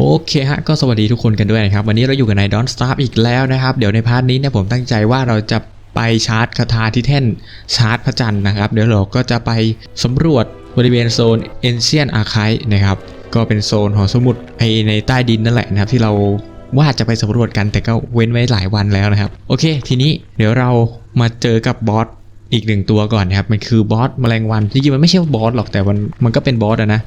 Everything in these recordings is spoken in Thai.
โอเคฮะก็สวัสดีทุกคนกันด้วยนะครับ วันนี้เราอยู่กับนายดอนสตาร์อีกแล้วนะครับ เดี๋ยวในพาร์ทนี้เนี่ยผมตั้งใจว่าเราจะไปชาร์จคาถาที่แท่นชาร์จพระจันทร์นะครับ เดี๋ยวเราก็จะไปสำรวจบริเวณโซนเอนเชียนอาร์คายนะครับ ก็เป็นโซนหอสมุดไอในใต้ดินนั่นแหละนะครับ ที่เราว่าจะไปสำรวจกันแต่ก็เว้นไว้หลายวันแล้วนะครับ โอเค ทีนี้เดี๋ยวเรามาเจอกับบอส อีกหนึ่งตัวก่อนนะครับมันคือบอสแมลงวันจริงๆมันไม่ใช่บอสหรอกแต่มันมันก็เป็นบอสอะนะ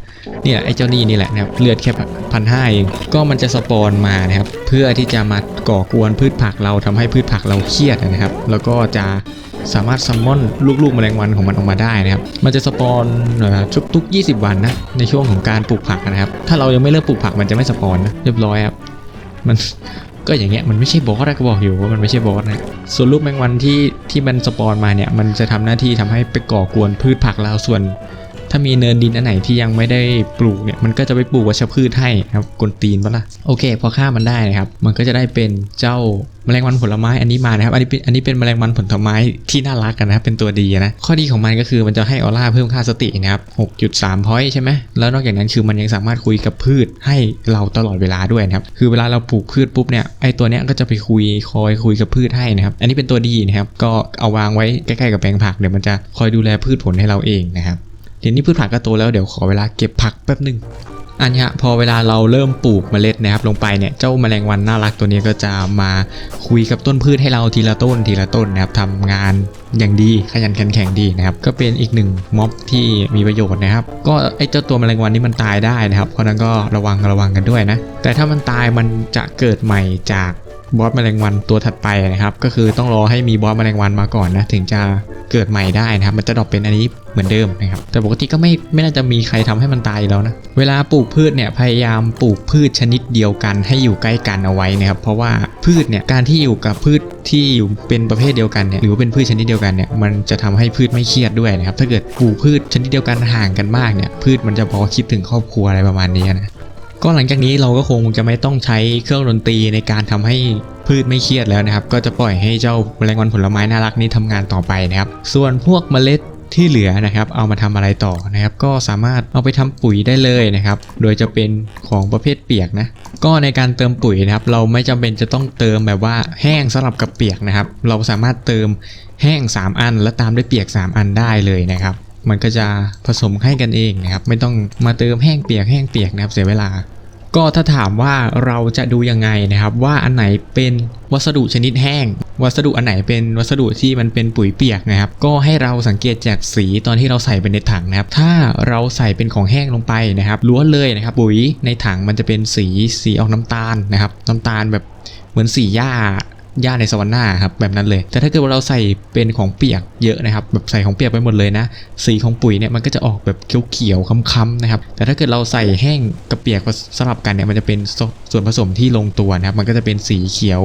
เนี่ยไอ้เจ้านี่นี่แหละนะครับเลือดแค่พันห้าเองก็มันจะสปอนมานะครับเพื่อที่จะมาก่อกวนพืชผักเราทำให้พืชผักเราเครียดนะครับ แล้วก็จะสามารถซัมมอนลูกๆแมลงวันของมันออกมาได้นะครับ มันจะสปอนเอ่อทุก 20 วันนะในช่วงของการปลูกผักนะครับ ถ้าเรายังไม่เริ่มปลูกผักมันจะไม่สปอนนะเรียบร้อยครับมัน ก็อย่างเงี้ยมันไม่ใช่บอสอะก็บอกอยู่ว่ามันไม่ใช่บอสนะส่วนลูกแมงวันที่ที่มันสปอนมาเนี่ยมันจะทำหน้าที่ทำให้ไปก่อกวนพืชผักเราส่วน ถ้ามีเนินดินอันไหนที่ยังไม่ได้ปลูกเนี่ยมันก็จะไปปลูกวัชพืชให้ครับกวนตีนปะล่ะโอเค พอฆ่ามันได้นะครับ มันก็จะได้เป็นเจ้าแมลงวันผลไม้อันนี้มานะครับ อันนี้เป็นอันนี้เป็นแมลงวันผลไม้ที่น่ารักกันนะครับเป็นตัวดีนะ ข้อดีของมันก็คือมันจะให้ออร่าเพิ่มค่าสตินะครับ6.3พอยต์ใช่ไหมแล้วนอกจากนั้นคือมันยังสามารถคุยกับพืชให้เราตลอดเวลาด้วยนะครับคือเวลาเราปลูกพืชปุ๊บเนี่ยไอตัวเนี้ยก็จะไปคุยคอยคุยกับพืชให้นะครับ อันนี้เป็นตัวดีนะครับก็เอาวางไว้ใกล้ๆกับแปลงผักเดี๋ยวมันจะคอยดูแลพืชผลให้เราเองนะครับ ทีนี้พืชผักก็โตแล้วเดี๋ยวขอเวลาเก็บผักแป๊บหนึ่งอันนี้พอเวลาเราเริ่มปลูกเมล็ดนะครับลงไปเนี่ยเจ้าแมลงวันน่ารักตัวนี้ก็จะมาคุยกับต้นพืชให้เราทีละต้นทีละต้นนะครับทำงานอย่างดีขยันแข็งดีนะครับก็เป็นอีกหนึ่งม็อบที่มีประโยชน์นะครับ ก็ไอเจ้าตัวแมลงวันนี้มันตายได้นะครับเพราะนั้นก็ระวังระวังกันด้วยนะแต่ถ้ามันตายมันจะเกิดใหม่จาก บอสแมลงวันตัวถัดไปนะครับ ก็คือต้องรอให้มีบอสแมลงวันมาก่อนนะถึงจะเกิดใหม่ได้นะครับ มันจะดรอปเป็นอันนี้เหมือนเดิมนะครับ แต่ปกติก็ไม่ไม่น่าจะมีใครทำให้มันตายแล้วนะ เวลาปลูกพืชเนี่ยพยายามปลูกพืชชนิดเดียวกันให้อยู่ใกล้กันเอาไว้นะครับ เพราะว่าพืชเนี่ยการที่อยู่กับพืชที่อยู่เป็นประเภทเดียวกันเนี่ยหรือว่าเป็นพืชชนิดเดียวกันเนี่ยมันจะทำให้พืชไม่เครียดด้วยนะครับ ถ้าเกิดปลูกพืชชนิดเดียวกันห่างกันมากเนี่ยพืชมันจะพอคิดถึงครอบครัวอะไรประมาณนี้นะ ก็หลังจากนี้เราก็คงจะไม่ต้องใช้เครื่องดนตรีในการทำให้พืชไม่เครียดแล้วนะครับ ก็จะปล่อยให้เจ้าแมลงวันผลไม้น่ารักนี้ทำงานต่อไปนะครับ ส่วนพวกเมล็ดที่เหลือนะครับ เอามาทำอะไรต่อนะครับ ก็สามารถเอาไปทำปุ๋ยได้เลยนะครับ โดยจะเป็นของประเภทเปียกนะ ก็ในการเติมปุ๋ยนะครับ เราไม่จำเป็นจะต้องเติมแบบว่าแห้งสลับกับเปียกนะครับ เราสามารถเติมแห้ง 3 อัน แล้วตามด้วยเปียก 3 อันได้เลยนะครับ มันก็จะผสมให้กันเองนะครับ ไม่ต้องมาเติมแห้งเปียกแห้งเปียกนะครับเสียเวลา ก็ถ้าถามว่าเราจะดูยังไงนะครับว่าอันไหนเป็นวัสดุชนิดแห้ง วัสดุอันไหนเป็นวัสดุที่มันเป็นปุ๋ยเปียกนะครับ ก็ให้เราสังเกตจากสีตอนที่เราใส่ไปในถังนะครับ ถ้าเราใส่เป็นของแห้งลงไปนะครับล้วนเลยนะครับ ปุ๋ยในถังมันจะเป็นสีสีออกน้ำตาลนะครับ น้ำตาลแบบเหมือนสีหญ้า หญ้าในสวรรค์หน้าครับแบบนั้นเลย แต่ถ้าเกิดว่าเราใส่เป็นของเปียกเยอะนะครับแบบใส่ของเปียกไปหมดเลยนะ สีของปุ๋ยเนี่ยมันก็จะออกแบบเขียวๆค้ำๆนะครับแต่ถ้าเกิดเราใส่แห้งกับเปียกสลับกันเนี่ยมันจะเป็นสส่วนผสมที่ลงตัวนะครับมันก็จะเป็นสีเขียว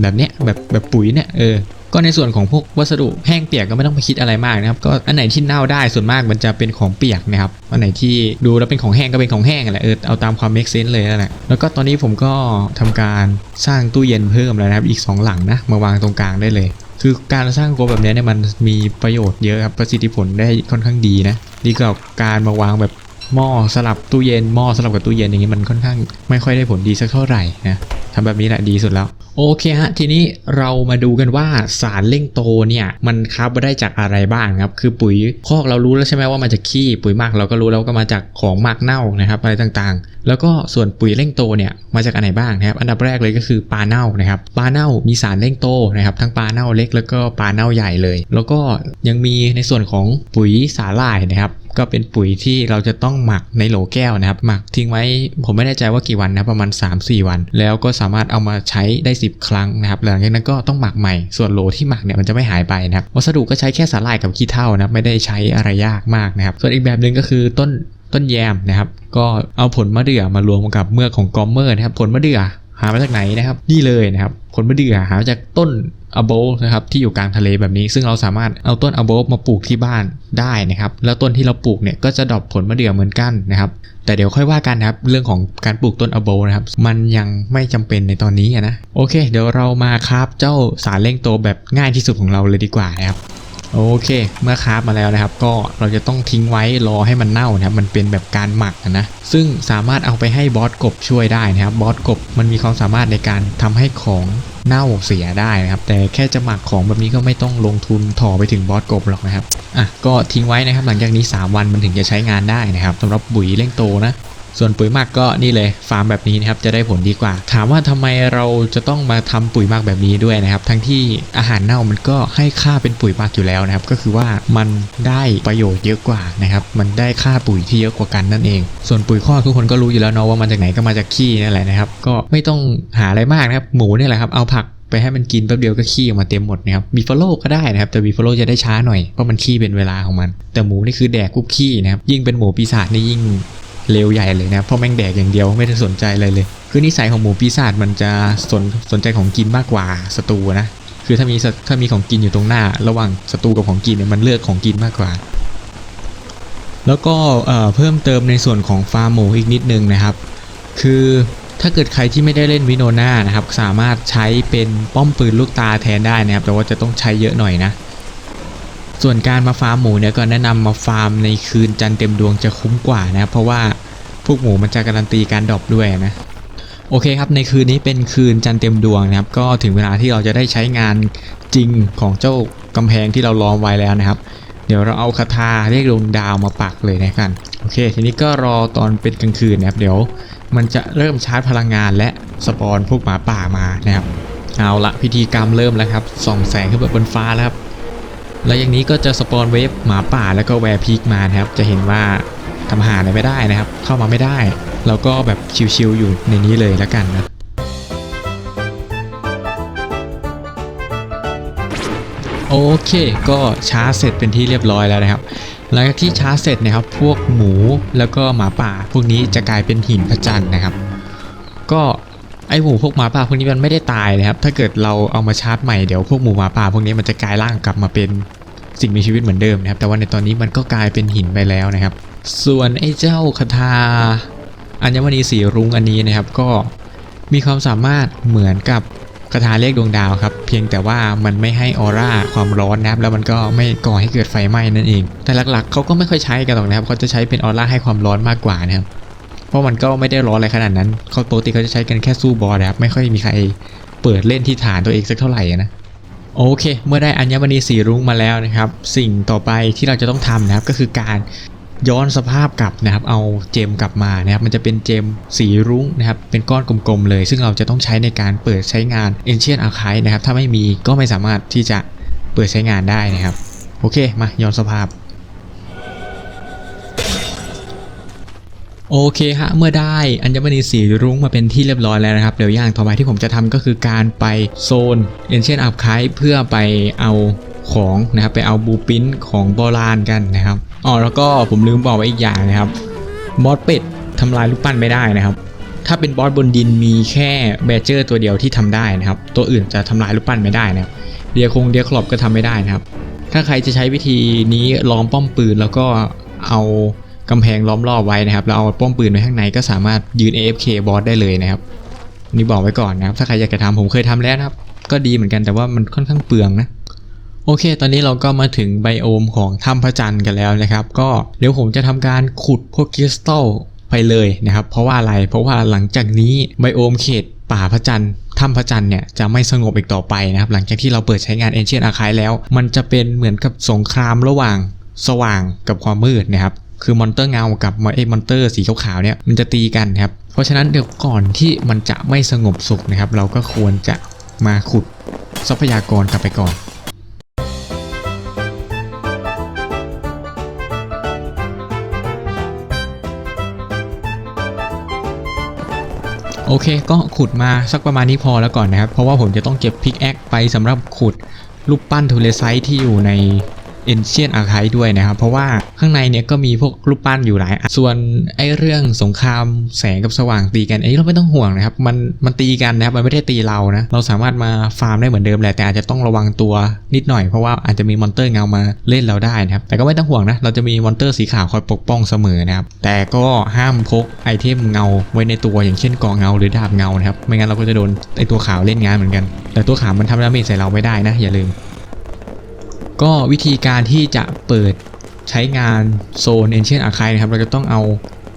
แบบเนี้ยแบบแบบปุ๋ยเนี่ยเออ ก็ในส่วนของพวกวัสดุแห้งเปียกก็ไม่ต้องไปคิดอะไรมากนะครับก็อันไหนที่เน่าได้ส่วนมากมันจะเป็นของเปียกนะครับอันไหนที่ดูแล้วเป็นของแห้งก็เป็นของแห้งแหละเออเอาตามความ make sense เลยนั่นแหละแล้วก็ตอนนี้ผมก็ทำการสร้างตู้เย็นเพิ่มแล้วนะครับอีก 2 หลังนะมาวางตรงกลางได้เลย คือการสร้างโกแบบนี้เนี่ยมันมีประโยชน์เยอะครับประสิทธิผลได้ค่อนข้างดีนะดีกว่าการมาวางแบบ หม้อสลับตู้เย็นหม้อสลับกับตู้เย็นอย่างนี้มันค่อนข้างไม่ค่อยได้ผลดีสักเท่าไหร่นะทำแบบนี้แหละดีสุดแล้ว โอเคฮะ ทีนี้เรามาดูกันว่าสารเร่งโตเนี่ยมันครับมาได้จากอะไรบ้างครับ คือปุ๋ยคอกเรารู้แล้วใช่ไหมว่ามาจากขี้ปุ๋ยหมักเราก็รู้แล้วก็มาจากของหมักเน่านะครับอะไรต่างๆ แล้วก็ส่วนปุ๋ยเร่งโตเนี่ยมาจากอันไหนบ้างนะครับ อันดับแรกเลยก็คือปลาเน่านะครับปลาเน่ามีสารเร่งโตนะครับทั้งปลาเน่าเล็กแล้วก็ปลาเน่าใหญ่เลย แล้วก็ยังมีในส่วนของปุ๋ยสาหร่ายนะครับ ก็เป็นปุ๋ยที่เราจะต้องหมักในโหลแก้วนะครับ หมักทิ้งไว้ผมไม่แน่ใจว่ากี่วันนะประมาณ 3-4 วัน แล้วก็สามารถเอามาใช้ได้ 10 ครั้งนะครับหลังจากนั้นก็ต้องหมักใหม่ส่วนโหลที่หมักเนี่ยมันจะไม่หายไปนะครับวัสดุก็ใช้แค่สาหร่ายกับขี้เถ้านะไม่ได้ใช้อะไรยากมากนะครับ ส่วนอีกแบบหนึ่งก็คือต้นต้นแยมนะครับ ก็เอาผลมะเดื่อมารวมกับเมือกของกอมเมอร์นะครับ ผลมะเดื่อหามาจากไหนนะครับ นี่เลยนะครับ ผลมะเดื่อหามาจากต้น อโบนะครับที่อยู่กลางทะเลแบบนี้ ซึ่งเราสามารถเอาต้นอโบมาปลูกที่บ้านได้นะครับ แล้วต้นที่เราปลูกเนี่ยก็จะดอปผลมะเดื่อเหมือนกันนะครับ แต่เดี๋ยวค่อยว่ากันนะครับเรื่องของการปลูกต้นอโบนะครับมันยังไม่จำเป็นในตอนนี้นะโอเค เดี๋ยวเรามาครับเจ้าสารเร่งโตแบบง่ายที่สุดของเราเลยดีกว่านะครับโอเค เมื่อคราฟมาแล้วนะครับ ก็เราจะต้องทิ้งไว้รอให้มันเน่านะครับ มันเป็นแบบการหมักนะ ซึ่งสามารถเอาไปให้บอสกบช่วยได้นะครับ บอสกบมันมีความสามารถในการทำให้ของ เน่าเสียได้นะครับ แต่แค่จะหมักของแบบนี้ก็ไม่ต้องลงทุนถ่อไปถึงบอสกบหรอกนะครับอะก็ทิ้งไว้นะครับหลังจากนี้ 3 วันมันถึงจะใช้งานได้นะครับสำหรับปุ๋ยเร่งโตนะ ส่วนปุ๋ยหมักก็นี่เลยฟาร์มแบบนี้นะครับจะได้ผลดีกว่า ถามว่าทำไมเราจะต้องมาทำปุ๋ยหมักแบบนี้ด้วยนะครับ ทั้งที่อาหารเน่ามันก็ให้ค่าเป็นปุ๋ยหมักอยู่แล้วนะครับ ก็คือว่ามันได้ประโยชน์เยอะกว่านะครับ มันได้ค่าปุ๋ยที่เยอะกว่ากันนั่นเอง ส่วนปุ๋ยคอทุกคนก็รู้อยู่แล้วเนาะว่ามันจากไหนก็มาจากขี้นั่นแหละนะครับ ก็ไม่ต้องหาอะไรมากนะครับหมูนี่แหละครับเอาผักไปให้มันกินแป๊บเดียวก็ขี้ออกมาเต็มหมดนะครับบีฟโลก็ได้นะครับ แต่บีฟโลจะได้ช้าหน่อยเพราะมันขี้เป็นเวลาของมัน แต่หมูนี่คือแดกกุ๊บขี้นะครับยิ่งเป็นหมูปีศาจนี่ยิ่ง เลวใหญ่เลยนะเพราะแม่งแดกอย่างเดียวไม่ได้สนใจอะไรเลย คือนิสัยของหมูปีศาจมันจะสนสนใจของกินมากกว่าศัตรูนะคือถ้ามีถ้ามีของกินอยู่ตรงหน้า ระหว่างศัตรูกับของกินเนี่ยมันเลือกของกินมากกว่า แล้วก็เอ่อเพิ่มเติมในส่วนของฟาร์มหมูอีกนิดนึงนะครับ คือถ้าเกิดใครที่ไม่ได้เล่นวิโนนานะครับ สามารถใช้เป็นป้อมปืนลูกตาแทนได้นะครับ แต่ว่าจะต้องใช้เยอะหน่อยนะ ส่วนการมาฟาร์มหมูเนี่ยก็แนะนำมาฟาร์มในคืนจันทร์เต็มดวงจะคุ้มกว่านะครับเพราะว่าพวกหมูมันจะการันตีการดรอปด้วยนะโอเคครับในคืนนี้เป็นคืนจันทร์เต็มดวงนะครับ ก็ถึงเวลาที่เราจะได้ใช้งานจริงของเจ้ากำแพงที่เราล้อมไว้แล้วนะครับ เดี๋ยวเราเอาคาถาเรียกดวงดาวมาปักเลยนะกันโอเค ทีนี้ก็รอตอนเป็นกลางคืนนะครับ เดี๋ยวมันจะเริ่มชาร์จพลังงานและสปอนพวกหมาป่ามานะครับเอาละพิธีกรรมเริ่มแล้วครับส่องแสงขึ้นไปบนฟ้าแล้วครับ แล้วอย่างนี้ก็จะสปอนเวฟหมาป่าแล้วก็แวร์พีกมานะครับ จะเห็นว่าทำอาหารอะไรไม่ได้นะครับ เข้ามาไม่ได้ เราก็แบบชิวๆอยู่ในนี้เลยแล้วกันนะโอเค ก็ชาร์จเสร็จเป็นที่เรียบร้อยแล้วนะครับ หลังจากที่ชาร์จเสร็จนะครับ พวกหมูแล้วก็หมาป่า พวกนี้จะกลายเป็นหินพระจันทร์นะครับ ก็ไอหมูพวกหมาป่าพวกนี้มันไม่ได้ตายนะครับ ถ้าเกิดเราเอามาชาร์จใหม่เดี๋ยวพวกหมูหมาป่าพวกนี้มันจะกลายร่างกลับมาเป็น สิ่งมีชีวิตเหมือนเดิมนะครับ แต่ว่าในตอนนี้มันก็กลายเป็นหินไปแล้วนะครับ ส่วนไอ้เจ้าคาถาอัญมณีสีรุ้งอันนี้นะครับ ก็มีความสามารถเหมือนกับคาถาเลขดวงดาวครับ เพียงแต่ว่ามันไม่ให้ออร่าความร้อนนะครับ แล้วมันก็ไม่ก่อให้เกิดไฟไหม้นั่นเอง แต่หลักๆเขาก็ไม่ค่อยใช้กันหรอกนะครับเขาจะใช้เป็นออร่าให้ความร้อนมากกว่านะครับเพราะมันก็ไม่ได้ร้อนอะไรขนาดนั้นเขาปกติเขาจะใช้กันแค่สู้บอสนะครับไม่ค่อยมีใครเปิดเล่นที่ฐานตัวเองสักเท่าไหร่นะ โอเค เมื่อได้อัญมณีสีรุ้งมาแล้วนะครับ สิ่งต่อไปที่เราจะต้องทำนะครับก็คือการย้อนสภาพกลับนะครับ เอาเจมกลับมานะครับ มันจะเป็นเจมสีรุ้งนะครับ เป็นก้อนกลมๆเลย ซึ่งเราจะต้องใช้ในการเปิดใช้งาน Ancient Archive นะครับ ถ้าไม่มีก็ไม่สามารถที่จะเปิดใช้งานได้นะครับ โอเค มาย้อนสภาพ โอเคฮะเมื่อได้อัญมณีสีรุ้งมาเป็นที่เรียบร้อยแล้วนะครับเดี๋ยวอย่างต่อไปที่ผมจะทำก็คือการไปโซน Ancient Archive เพื่อไปเอาของนะครับไปเอาบูปินของโบราณกันนะครับอ๋อแล้วก็ผมลืมบอกไว้อีกอย่างนะครับบอสเป็ดทำลายลูกปั้นไม่ได้นะครับ ถ้าเป็นบอสบนดินมีแค่แบเจอร์ตัวเดียวที่ทำได้นะครับ ตัวอื่นจะทำลายลูกปั้นไม่ได้นะครับเดียคงเดียคลอบก็ทำไม่ได้นะครับ ถ้าใครจะใช้วิธีนี้ล้อมป้อมปืนแล้วก็เอา กำแพงล้อมรอบไว้นะครับ แล้วเอาป้อมปืนไว้ข้างในก็สามารถยืน AFK บอสได้เลยนะครับ นี่บอกไว้ก่อนนะครับ ถ้าใครอยากจะทำผมเคยทำแล้วนะครับ ก็ดีเหมือนกันแต่ว่ามันค่อนข้างเปลืองนะโอเค ตอนนี้เราก็มาถึงไบโอมของถ้ำพระจันทร์กันแล้วนะครับ ก็เดี๋ยวผมจะทำการขุดพวกคริสตัลไปเลยนะครับ เพราะว่าอะไร เพราะว่าหลังจากนี้ไบโอมเขตป่าพระจันทร์ถ้ำพระจันทร์เนี่ยจะไม่สงบอีกต่อไปนะครับ หลังจากที่เราเปิดใช้งาน Ancient Archive แล้ว มันจะเป็นเหมือนกับสงครามระหว่างสว่างกับความมืดนะครับ คือมอนเตอร์เงากับไอ้มอนเตอร์สีขาวๆเนี่ยมันจะตีกันครับ เพราะฉะนั้นเดี๋ยวก่อนที่มันจะไม่สงบสุขนะครับ เราก็ควรจะมาขุดทรัพยากรกลับไปก่อนโอเค ก็ขุดมาสักประมาณนี้พอแล้วก่อนนะครับ เพราะว่าผมจะต้องเก็บพิกแอคไปสำหรับขุดรูปปั้นทูเลไซต์ที่อยู่ใน Ancient Archive ด้วยนะครับ เพราะว่าข้างในเนี่ยก็มีพวกรูปปั้นอยู่หลายส่วนไอ้เรื่องสงครามแสงกับสว่างตีกันไอ้เราไม่ต้องห่วงนะครับ มันมันตีกันนะครับมันไม่ได้ตีเรานะ เราสามารถมาฟาร์มได้เหมือนเดิมแหละแต่อาจจะต้องระวังตัวนิดหน่อยเพราะว่าอาจจะมีมอนเตอร์เงามาเล่นเราได้นะครับแต่ก็ไม่ต้องห่วงนะเราจะมีมอนเตอร์สีขาวคอยปกป้องเสมอนะครับแต่ก็ห้ามพกไอเทมเงาไว้ในตัวอย่างเช่นกองเงาหรือดาบเงานะครับไม่งั้นเราก็จะโดนไอตัวขาวเล่นงานเหมือนกัน แต่ตัวขาวมันทำดาเมจใส่เราไม่ได้นะอย่าลืม ก็วิธีการที่จะเปิดใช้งานโซน Ancient Archive นะครับ เราจะต้องเอา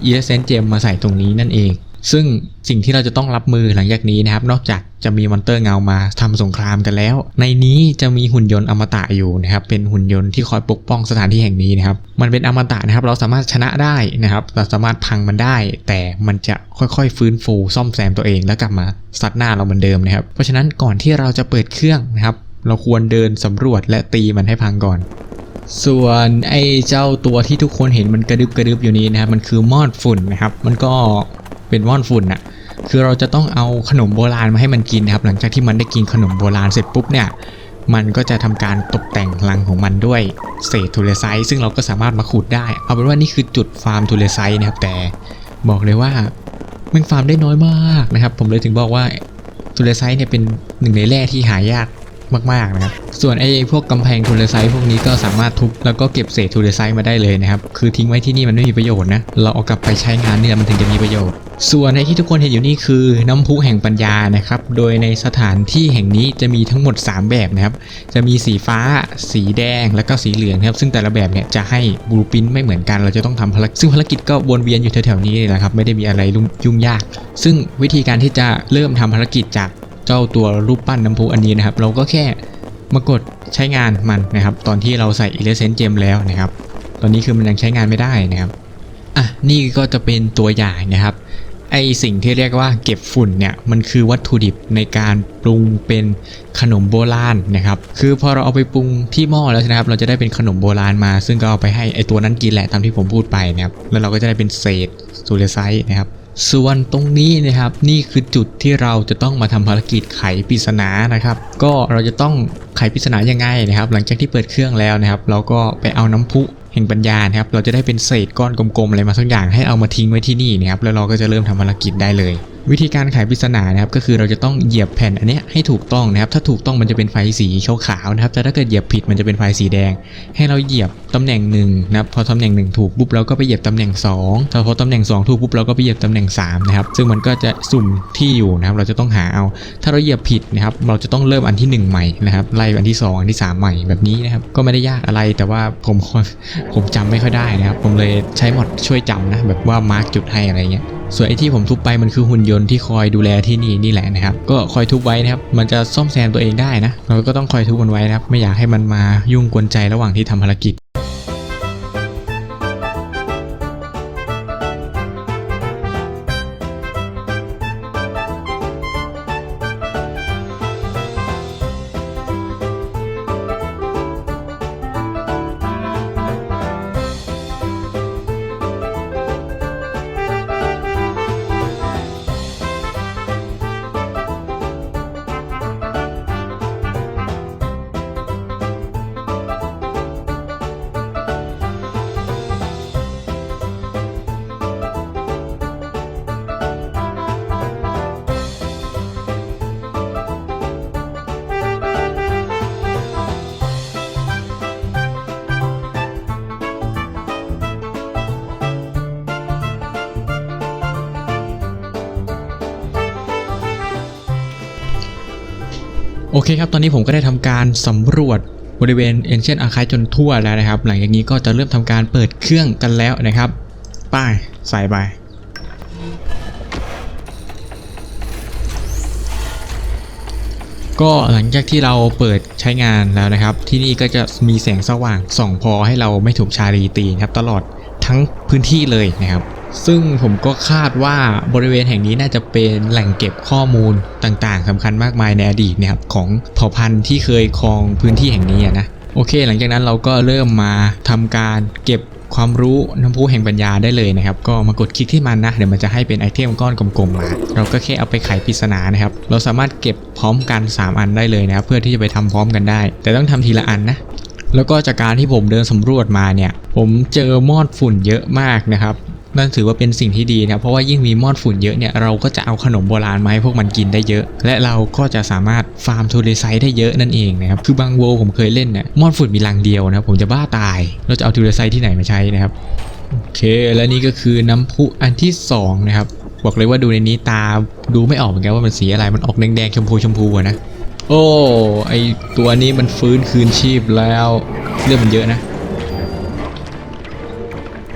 ESN Gem มาใส่ตรงนี้นั่นเอง ซึ่งสิ่งที่เราจะต้องรับมือหลังจากนี้นะครับ นอกจากจะมีมอนเตอร์เงามาทำสงครามกันแล้ว ในนี้จะมีหุ่นยนต์อมตะอยู่นะครับ เป็นหุ่นยนต์ที่คอยปกป้องสถานที่แห่งนี้นะครับ มันเป็นอมตะนะครับ เราสามารถชนะได้นะครับ เราสามารถพังมันได้ แต่มันจะค่อยๆ ฟื้นฟูซ่อมแซมตัวเองแล้วกลับมาซัดหน้าเราเหมือนเดิมนะครับ เพราะฉะนั้นก่อนที่เราจะเปิดเครื่องนะครับ เราควรเดินสำรวจและตีมันให้พังก่อน ส่วนไอ้เจ้าตัวที่ทุกคนเห็นมันกระดึบกระดึบอยู่นี้นะครับ มันคือมอดฝุ่นนะครับ มันก็เป็นมอดฝุ่นน่ะคือเราจะต้องเอาขนมโบราณมาให้มันกินนะครับ หลังจากที่มันได้กินขนมโบราณเสร็จปุ๊บเนี่ย มันก็จะทำการตกแต่งรังของมันด้วยเศษทูเลไซต์ซึ่งเราก็สามารถมาขุดได้ เอาเป็นว่านี่คือจุดฟาร์มทูเลไซต์นะครับ แต่บอกเลยว่ามันฟาร์มได้น้อยมากนะครับ ผมเลยถึงบอกว่าทูเลไซต์เนี่ยเป็นหนึ่งในแร่ที่หายาก มากๆนะครับ ส่วนไอ้พวกกำแพงทูเลไซต์พวกนี้ก็สามารถทุบแล้วก็เก็บเศษทูเลไซต์มาได้เลยนะครับ คือทิ้งไว้ที่นี่มันไม่มีประโยชน์นะ เราเอากลับไปใช้งานเนี่ยมันถึงจะมีประโยชน์ ส่วนในที่ทุกคนเห็นอยู่นี่คือน้ำพุแห่งปัญญานะครับ โดยในสถานที่แห่งนี้จะมีทั้งหมด 3 แบบนะครับ จะมีสีฟ้า สีแดง แล้วก็สีเหลืองครับ ซึ่งแต่ละแบบเนี่ยจะให้บลูปินไม่เหมือนกัน เราจะต้องทำภารกิจ ซึ่งภารกิจก็วนเวียนอยู่แถวๆนี้เลยนะครับ ไม่ได้มีอะไรยุ่งยาก ซึ่งวิธีการที่จะเริ่มทำภารกิจจาก เจ้าตัวรูปปั้นน้ำพุอันนี้นะครับ เราก็แค่มากดใช้งานมันนะครับ ตอนที่เราใส่ e l e s e n t Gem แล้วนะครับ ตอนนี้คือมันยังใช้งานไม่ได้นะครับอะนี่ก็จะเป็นตัวอย่างนะครับไอสิ่งที่เรียกว่าเก็บฝุ่นเนี่ยมันคือวัตถุดิบในการปรุงเป็นขนมโบราณนะครับ คือพอเราเอาไปปรุงที่หม้อแล้วนะครับ เราจะได้เป็นขนมโบราณมา ซึ่งก็เอาไปให้ไอตัวนั้นกินแหละตามที่ผมพูดไปนะครับแล้วเราก็จะได้เป็นเศษซูเลไซต์นะครับ ส่วนตรงนี้นะครับนี่คือจุดที่เราจะต้องมาทำภารกิจไขปริศนานะครับ ก็เราจะต้องไขปริศนายังไงนะครับ หลังจากที่เปิดเครื่องแล้วนะครับ เราก็ไปเอาน้ำพุแห่งปัญญานะครับ เราจะได้เป็นเศษก้อนกลมๆอะไรมาสักอย่างให้เอามาทิ้งไว้ที่นี่นะครับแล้วเราก็จะเริ่มทำภารกิจได้เลย วิธีการไขปริศนานะครับก็คือเราจะต้องเหยียบแผ่นอันนี้ให้ถูกต้องนะครับถ้าถูกต้องมันจะเป็นไฟสีขาวๆนะครับแต่ถ้าเกิดเหยียบผิดมันจะเป็นไฟสีแดง ให้เราเหยียบตำแหน่งหนึ่งนะครับพอตำแหน่งหนึ่งถูกปุ๊บเราก็ไปเหยียบตำแหน่ง2ถ้าพอตำแหน่ง 2 ถูกปุ๊บเราก็ไปเหยียบตำแหน่ง3นะครับซึ่งมันก็จะสุ่มที่อยู่นะครับเราจะต้องหาเอา ถ้าเราเหยียบผิดนะครับเราจะต้องเริ่มอันที่ 1 ใหม่นะครับไล่อันที่ 2 อันที่ 3 ใหม่แบบนี้นะครับก็ไม่ได้ยากอะไรแต่ว่าผมผมจำไม่ค่อยได้นะครับผมเลยใช้หมดช่วยจำนะแบบว่ามาร์กจุดให้อะไรเงี้ย ส่วนไอ้ที่ผมทุบไปมันคือหุ่นยนต์ที่คอยดูแลที่นี่นี่แหละนะครับ ก็คอยทุบไว้นะครับมันจะซ่อมแซมตัวเองได้นะ เราก็ต้องคอยทุบมันไว้นะครับ ไม่อยากให้มันมายุ่งกวนใจระหว่างที่ทำภารกิจ เคครับ ตอนนี้ผมก็ได้ทำการสำรวจบริเวณ Ancient Archive จนทั่วแล้วนะครับ หลังจากนี้ก็จะเริ่มทำการเปิดเครื่องกันแล้วนะครับ ป้ายใส่ไปก็หลังจากที่เราเปิดใช้งานแล้วนะครับ ที่นี่ก็จะมีแสงสว่างส่องพอให้เราไม่ถูกชาลีตีนะครับ ตลอดทั้งพื้นที่เลยนะครับ ซึ่งผมก็คาดว่าบริเวณแห่งนี้น่าจะเป็นแหล่งเก็บข้อมูลต่างๆสำคัญมากมายในอดีตนะครับของเผ่าพันธุ์ที่เคยครองพื้นที่แห่งนี้นะโอเค หลังจากนั้นเราก็เริ่มมาทำการเก็บความรู้น้ำพุแห่งปัญญาได้เลยนะครับ ก็มากดคลิกที่มันนะ เดี๋ยวมันจะให้เป็นไอเทมก้อนกลมๆมา เราก็แค่เอาไปไขปริศนานะครับ เราสามารถเก็บพร้อมกัน 3 อันได้เลยนะครับ เพื่อที่จะไปทำพร้อมกันได้ แต่ต้องทำทีละอันนะ แล้วก็จากการที่ผมเดินสำรวจมาเนี่ย ผมเจอมอดฝุ่นเยอะมากนะครับ นั่นถือว่าเป็นสิ่งที่ดีนะเพราะว่ายิ่งมีมอดฝุ่นเยอะเนี่ยเราก็จะเอาขนมโบราณมาให้พวกมันกินได้เยอะ และเราก็จะสามารถฟาร์มทูเรไซต์ได้เยอะนั่นเองนะครับคือบางโวผมเคยเล่นเนี่ยมอดฝุ่นมีรังเดียวนะครับผมจะบ้าตาย เราจะเอาทูเรไซต์ที่ไหนมาใช้นะครับโอเคและนี่ก็คือน้ำพุอันที่สองนะครับบอกเลยว่าดูในนี้ตาดูไม่ออกเหมือนกันว่ามันสีอะไรมันออกแดงๆชมพูชมพูอะนะโอ้ไอตัวนี้มันฟื้นคืนชีพแล้วเรื่องมันเยอะนะ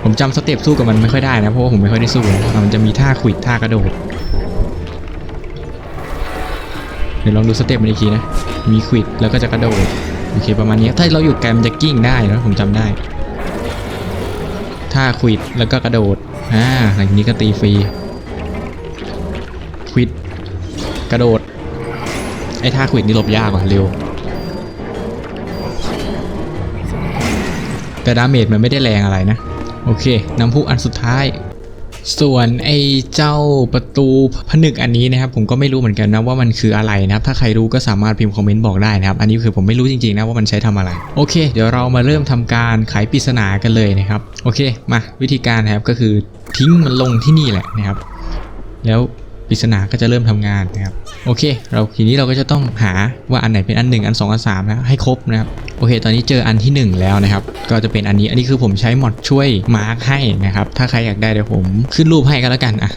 ผมจำสเต็ปสู้กับมันไม่ค่อยได้นะ เพราะว่าผมไม่ค่อยได้สู้มันจะมีท่าขวิดท่ากระโดด เดี๋ยวลองดูสเต็ปมันอีกทีนะ มีขวิดแล้วก็จะกระโดด โอเคประมาณนี้ ถ้าเราอยู่ไกลมันจะกิ้งได้นะผมจำได้ ท่าขวิดแล้วก็กระโดด อ่าหลังจากนี้ก็ตีฟรีขวิดกระโดด ไอ้ท่าขวิดนี่หลบยากกว่าเร็วแต่ดาเมจมันไม่ได้แรงอะไรนะ โอเค น้ำพุอันสุดท้าย ส่วนไอ้เจ้าประตูผนึกอันนี้นะครับ ผมก็ไม่รู้เหมือนกันนะว่ามันคืออะไรนะครับ ถ้าใครรู้ก็สามารถพิมพ์คอมเมนต์บอกได้นะครับ อันนี้คือผมไม่รู้จริงๆนะว่ามันใช้ทำอะไร โอเค เดี๋ยวเรามาเริ่มทำการไขปริศนากันเลยนะครับ โอเค มาวิธีการนะครับก็คือทิ้งมันลงที่นี่แหละนะครับ แล้วปริศนาก็จะเริ่มทำงานนะครับ โอเค เราทีนี้เราก็จะต้องหาว่าอันไหนเป็นอันหนึ่งอันสองอันสามนะให้ครบนะครับโอเค ตอนนี้เจออันที่หนึ่งแล้วนะครับ ก็จะเป็นอันนี้อันนี้คือผมใช้มอดช่วยมาร์กให้นะครับ ถ้าใครอยากได้เดี๋ยวผมขึ้นรูปให้ก็แล้วกันอะ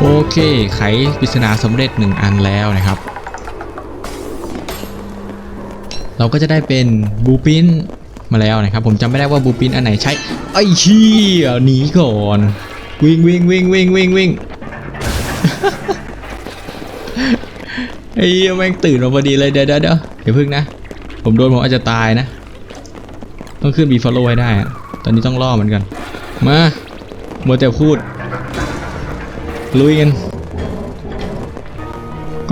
โอเค ไขปริศนาสำเร็จหนึ่งอันแล้วนะครับ เราก็จะได้เป็นบูปินมาแล้วนะครับ ผมจำไม่ได้ว่าบูปินอันไหนใช้ ไอ้เชี่ยหนีก่อน วิ่งวิ่งวิ่งวิ่งวิ่งวิ่งไอ้แม่งตื่นมาพอดีเลยเดี๋ยวเดี๋ยวเดี๋ยวเดี๋ยวพึ่งนะ ผมโดนผมอาจจะตายนะ ต้องขึ้นบีฟอลโล่ให้ได้ ตอนนี้ต้องล่อมันกัน มามัวแต่พูด ลุยกัน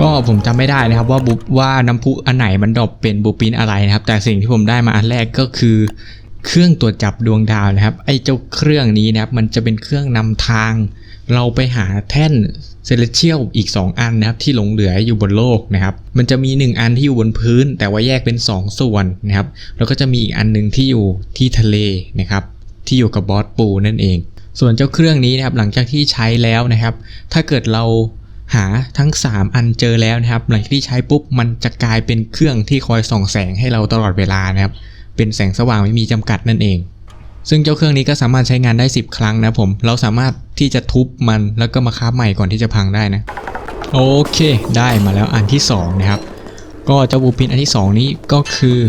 ก็ผมจำไม่ได้นะครับว่าบุว่าน้ำพุอันไหนมันดรอปเป็นบูปินอะไรนะครับ แต่สิ่งที่ผมได้มาอันแรกก็คือ เครื่องตรวจจับดวงดาวนะครับ ไอ้เจ้าเครื่องนี้นะครับ มันจะเป็นเครื่องนำทาง เราไปหาแท่นเซเลเชียลอีก 2 อันนะครับ ที่หลงเหลืออยู่บนโลกนะครับ มันจะมี 1 อันที่อยู่บนพื้น แต่ว่าแยกเป็น 2 ส่วนนะครับ แล้วก็จะมีอีกอันหนึ่งที่อยู่ที่ทะเลนะครับ ที่อยู่กับบอสปูนั่นเอง ส่วนเจ้าเครื่องนี้นะครับหลังจากที่ใช้แล้วนะครับ ถ้าเกิดเรา หาทั้ง 3 อันเจอแล้วนะครับ หลังจากที่ใช้ปุ๊บมันจะกลายเป็นเครื่องที่คอยส่องแสงให้เราตลอดเวลานะครับ เป็นแสงสว่างไม่มีจำกัดนั่นเอง ซึ่งเจ้าเครื่องนี้ก็สามารถใช้งานได้ 10 ครั้งนะผม เราสามารถที่จะทุบมันแล้วก็มาคาฟใหม่ก่อนที่จะพังได้นะ โอเค ได้มาแล้วอันที่ 2 นะครับ ก็เจ้าบูปินอันที่ 2 นี้ก็คือ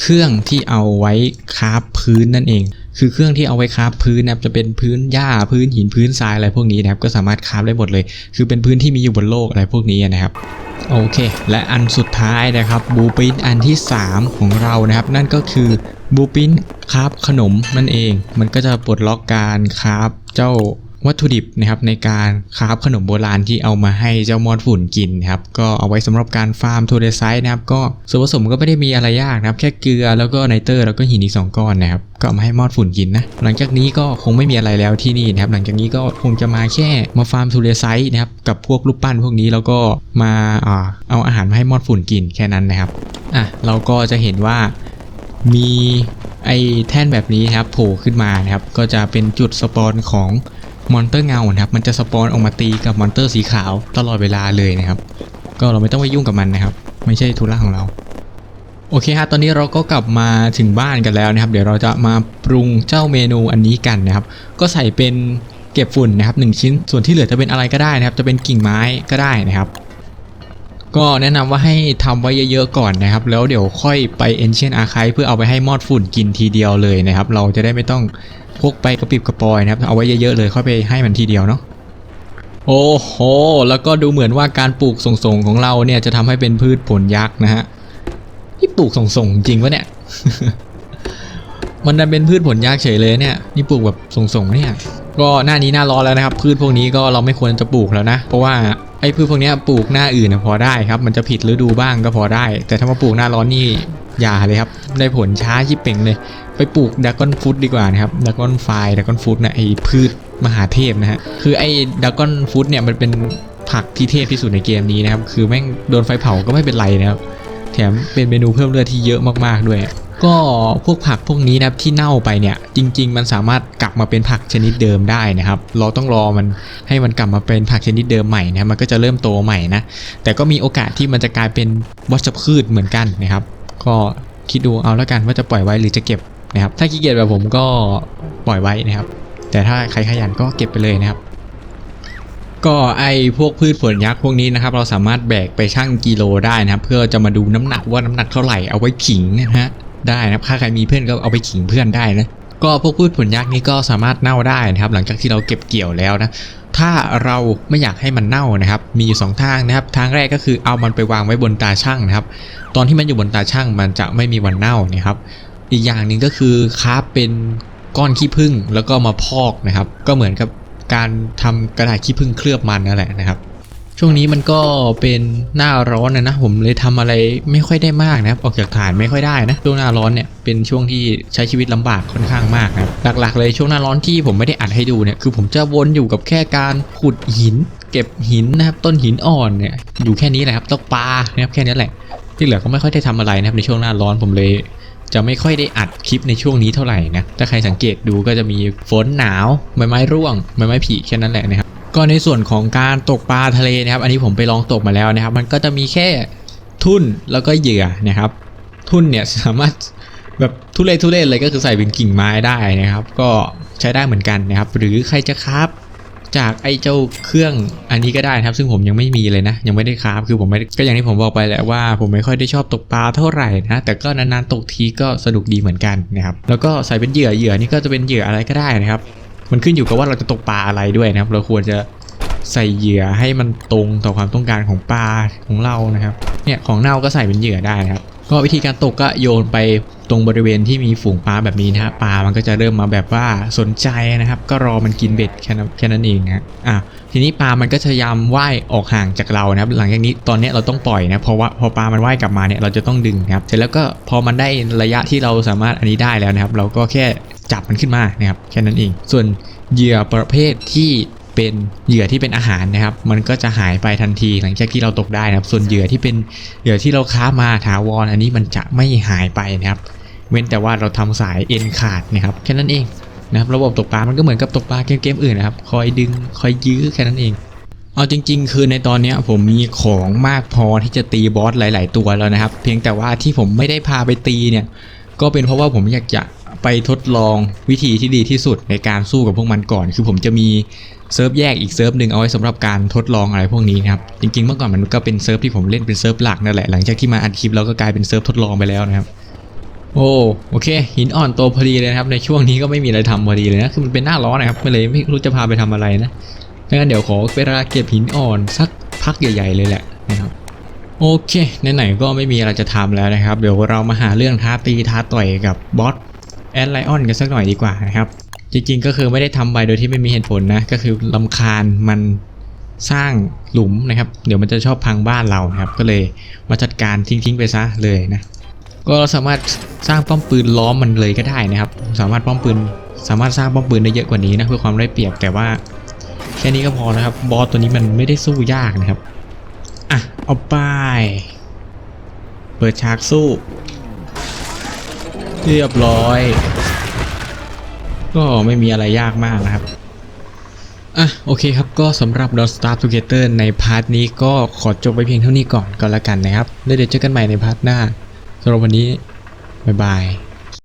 เครื่องที่เอาไว้คาฟพื้นนั่นเอง คือเครื่องที่เอาไว้คราฟพื้นนะครับจะเป็นพื้นหญ้าพื้นหินพื้นทรายอะไรพวกนี้นะครับก็สามารถคราฟได้หมดเลย คือเป็นพื้นที่มีอยู่บนโลกอะไรพวกนี้นะครับโอเค และอันสุดท้ายนะครับบูปินอันที่ 3 ของเรานะครับ นั่นก็คือบูปินคราฟขนมนั่นเอง มันก็จะปลดล็อกการคราฟเจ้า วัตถุดิบนะครับในการคราฟขนมโบราณที่เอามาให้เจ้ามอดฝุ่นกินนะครับก็เอาไว้สำหรับการฟาร์มโทเดไซต์นะครับก็ส่วนผสมก็ไม่ได้มีอะไรยากนะครับ แค่เกลือแล้วก็ไนเตอร์แล้วก็หินอีกสองก้อนนะครับก็ามาให้มอดฝุ่นกินนะหลังจากนี้ก็คงไม่มีอะไรแล้วที่นี่นะครับหลังจากนี้ก็คงจะมาแค่มาฟาร์มทูเดไซต์นะครับกับพวกรูปปั้นพวกนี้แล้วก็มาเอาอาหารมาให้มอดฝุ่นกินแค่นั้นนะครับอะเราก็จะเห็นว่ามีไอแท่นแบบนี้นะครับโผล่ขึ้นมานะครับก็จะเป็นจุดสปอนของ มอนเตอร์เงานะครับมันจะสปอนออกมาตีกับมอนเตอร์สีขาวตลอดเวลาเลยนะครับ ก็เราไม่ต้องไปยุ่งกับมันนะครับ ไม่ใช่ธุระของเรา โอเคฮะตอนนี้เราก็กลับมาถึงบ้านกันแล้วนะครับ เดี๋ยวเราจะมาปรุงเจ้าเมนูอันนี้กันนะครับ ก็ใส่เป็นเก็บฝุ่นนะครับหนึ่งชิ้นส่วนที่เหลือจะเป็นอะไรก็ได้นะครับ จะเป็นกิ่งไม้ก็ได้นะครับ ก็แนะนำว่าให้ทำไว้เยอะๆก่อนนะครับ แล้วเดี๋ยวค่อยไป Ancient Archive เพื่อเอาไปให้มอดฝุ่นกินทีเดียวเลยนะครับ เราจะได้ไม่ต้อง พกไปกระปิบกระปอยนะครับ เอาไว้เยอะๆเลยค่อยไปให้มันทีเดียวเนาะโอ้โห แล้วก็ดูเหมือนว่าการปลูกส่งๆของเราเนี่ยจะทำให้เป็นพืชผลยักษ์นะฮะนี่ปลูกส่งๆจริงวะเนี่ย มันดันเป็นพืชผลยากเฉยเลยเนี่ยนี่ปลูกแบบส่งๆเนี่ย ก็หน้านี้หน้าร้อนแล้วนะครับ พืชพวกนี้ก็เราไม่ควรจะปลูกแล้วนะ เพราะว่าไอ้พืชพวกนี้ปลูกหน้าอื่นนะพอได้ครับ มันจะผิดฤดูบ้างก็พอได้ แต่ถ้ามาปลูกหน้าร้อนนี่ อย่าเลยครับ ได้ผลช้าชิบเป่งเลย ไปปลูกดากอนฟูดดีกว่านะครับดากอนไฟดากอนฟูดนะไอ้พืชมหาเทพนะฮะ คือไอ้ดากอนฟูดเนี่ยมันเป็นผักที่เทพที่สุดในเกมนี้นะครับ คือแม่งโดนไฟเผาก็ไม่เป็นไรนะครับ แถมเป็นเมนูเพิ่มเลือดที่เยอะมากๆด้วย ก็พวกผักพวกนี้นะครับที่เน่าไปเนี่ย จริง ๆ มันสามารถกลับมาเป็นผักชนิดเดิมได้นะครับ เราต้องรอมันให้มันกลับมาเป็นผักชนิดเดิมใหม่นะมันก็จะเริ่มโตใหม่นะ แต่ก็มีโอกาสที่มันจะกลายเป็นวัชพืชเหมือนกันนะครับ ก็คิดดูเอาแล้วกันว่าจะปล่อยไว้หรือจะเก็บนะครับ ถ้าขี้เกียจแบบผมก็ปล่อยไว้นะครับ แต่ถ้าใครขยันก็เก็บไปเลยนะครับ ก็ไอพวกพืชผลยักษ์พวกนี้นะครับ เราสามารถแบกไปชั่งกิโลได้นะครับ เพื่อจะมาดูน้ำหนักว่าน้ำหนักเท่าไหร่เอาไว้ขิงนะฮะได้นะครับถ้าใครมีเพื่อนก็เอาไปขิงเพื่อนได้นะก็พวกพืชผลยักษ์นี้ก็สามารถเน่าได้นะครับ หลังจากที่เราเก็บเกี่ยวแล้วนะ ถ้าเราไม่อยากให้มันเน่านะครับ มีอยู่สองทางนะครับ ทางแรกก็คือเอามันไปวางไว้บนตาช่างนะครับ ตอนที่มันอยู่บนตาช่างมันจะไม่มีวันเน่านะครับ อีกอย่างหนึ่งก็คือค้าเป็นก้อนขี้ผึ้งแล้วก็มาพอกนะครับ ก็เหมือนกับการทำกระดาษขี้ผึ้งเคลือบมันนั่นแหละนะครับ ช่วงนี้มันก็เป็นหน้าร้อนนะนะผมเลยทำอะไรไม่ค่อยได้มากนะครับออกจากฐานไม่ค่อยได้นะช่วงหน้าร้อนเนี่ยเป็นช่วงที่ใช้ชีวิตลำบากค่อนข้างมากนะหลักๆเลยช่วงหน้าร้อนที่ผมไม่ได้อัดให้ดูเนี่ยคือผมจะวนอยู่กับแค่การขุดหิน เก็บหินนะครับต้นหินอ่อนเนี่ยอยู่แค่นี้แหละครับตกปลานะครับแค่นี้แหละ ที่เหลือก็ไม่ค่อยได้ทำอะไรนะครับในช่วงหน้าร้อนผมเลยจะไม่ค่อยได้อัดคลิปในช่วงนี้เท่าไหร่นะ ถ้าใครสังเกตดูก็จะมีฝนหนาว ใบไม้ร่วง ใบไม้ผลิแค่นั้นแหละนะครับ ก็ในส่วนของการตกปลาทะเลนะครับ อันนี้ผมไปลองตกมาแล้วนะครับ มันก็จะมีแค่ทุ่นแล้วก็เหยื่อนะครับ ทุ่นเนี่ยสามารถแบบทุเรศทุเรศเลยก็คือใส่เป็นกิ่งไม้ได้นะครับ ก็ใช้ได้เหมือนกันนะครับ หรือใครจะคราฟจากไอ้เจ้าเครื่องอันนี้ก็ได้นะครับ ซึ่งผมยังไม่มีเลยนะ ยังไม่ได้คราฟคือผมไม่ก็อย่างที่ผมบอกไปแหละว่า ผมไม่ค่อยได้ชอบตกปลาเท่าไหร่นะแต่ก็นานๆตกทีก็สนุกดีเหมือนกันนะครับแล้วก็ใส่เป็นเหยื่อเหยื่อนี่ก็จะเป็นเหยื่ออะไรก็ได้นะครับ มันขึ้นอยู่กับว่าเราจะตกปลาอะไรด้วยนะครับ เราควรจะใส่เหยื่อให้มันตรงต่อความต้องการของปลาของเรานะครับ เนี่ยของเน่าก็ใส่เป็นเหยื่อได้นะครับ ก็วิธีการตกก็โยนไปตรงบริเวณที่มีฝูงปลาแบบนี้นะฮะปลามันก็จะเริ่มมาแบบว่าสนใจนะครับ ก็รอมันกินเบ็ดแค่นั้นแค่นั้นเองนะอะ ทีนี้ปลามันก็พยายามว่ายออกห่างจากเรานะครับ หลังจากนี้ตอนนี้เราต้องปล่อยนะเพราะว่าพอปลามันว่ายกลับมาเนี่ยเราจะต้องดึงครับ เสร็จแล้วก็พอมันได้ระยะที่เราสามารถอันนี้ได้แล้วนะครับ เราก็แค่จับมันขึ้นมานะครับแค่นั้นเอง ส่วนเหยื่อประเภทที่เป็นเหยื่อที่เป็นอาหารนะครับ มันก็จะหายไปทันทีหลังจากที่เราตกได้นะครับ ส่วนเหยื่อที่เป็นเหยื่อที่เราค้ามาถาวรอันนี้มันจะไม่หายไปนะครับ เว้นแต่ว่าเราทำสายเอ็นขาดนะครับแค่นั้นเอง นะครับระบบตกปลา มันก็เหมือนกับตกปลาเกมเกมอื่นนะครับ คอยดึงคอยยื้อแค่นั้นเอง เอาจริง ๆ คือในตอนนี้ผมมีของมากพอที่จะตีบอสหลาย ๆ ตัวแล้วนะครับ เพียงแต่ว่าที่ผมไม่ได้พาไปตีเนี่ยก็เป็นเพราะว่าผมอยากจะไปทดลองวิธีที่ดีที่สุดในการสู้กับพวกมันก่อน คือผมจะมีเซิร์ฟแยกอีกเซิร์ฟหนึ่งเอาไว้สำหรับการทดลองอะไรพวกนี้นะครับ จริงๆเมื่อก่อนมันก็เป็นเซิร์ฟที่ผมเล่นเป็นเซิร์ฟหลักนั่นแหละ หลังจากที่มาอัดคลิปแล้วก็กลายเป็นเซิร์ฟทดลองไปแล้วนะครับ โอ้โอเค หินอ่อนโตพอดีเลยนะครับในช่วงนี้ก็ไม่มีอะไรทำพอดีเลยนะคือมันเป็นหน้าร้อนนะครับไม่เลยไม่รู้จะพาไปทำอะไรนะดังนั้นเดี๋ยวขอเวลาเก็บหินอ่อนสักพักใหญ่ๆเลยแหละนะครับโอเคไหนๆก็ไม่มีอะไรจะทำแล้วนะครับ เดี๋ยวเรามาหาเรื่องท้าตีท้าต่อยกับบอสแอดไลออนกันสักหน่อยดีกว่านะครับ จริงๆก็คือไม่ได้ทำไปโดยที่ไม่มีเหตุผลนะ ก็คือลำคาญมันสร้างหลุมนะครับ เดี๋ยวมันจะชอบพังบ้านเรานะครับ ก็เลยมาจัดการทิ้งๆไปซะเลยนะ ก็เราสามารถสร้างป้อมปืนล้อมมันเลยก็ได้นะครับ สามารถป้อมปืน สามารถสร้างป้อมปืนได้เยอะกว่านี้นะเพื่อความได้เปรียบแต่ว่าแค่นี้ก็พอนะครับ บอสตัวนี้มันไม่ได้สู้ยากนะครับอะเอาไปเปิดฉากสู้เรียบร้อย ก็ไม่มีอะไรยากมากนะครับ อะ โอเคครับ ก็สำหรับ Don't Starve Together ในพาร์ทนี้ก็ขอจบไปเพียงเท่านี้ก่อนก็แล้วกันนะครับ แล้วเดี๋ยวเจอกันใหม่ในพาร์ทหน้า สำหรับวันนี้ บ๊ายบาย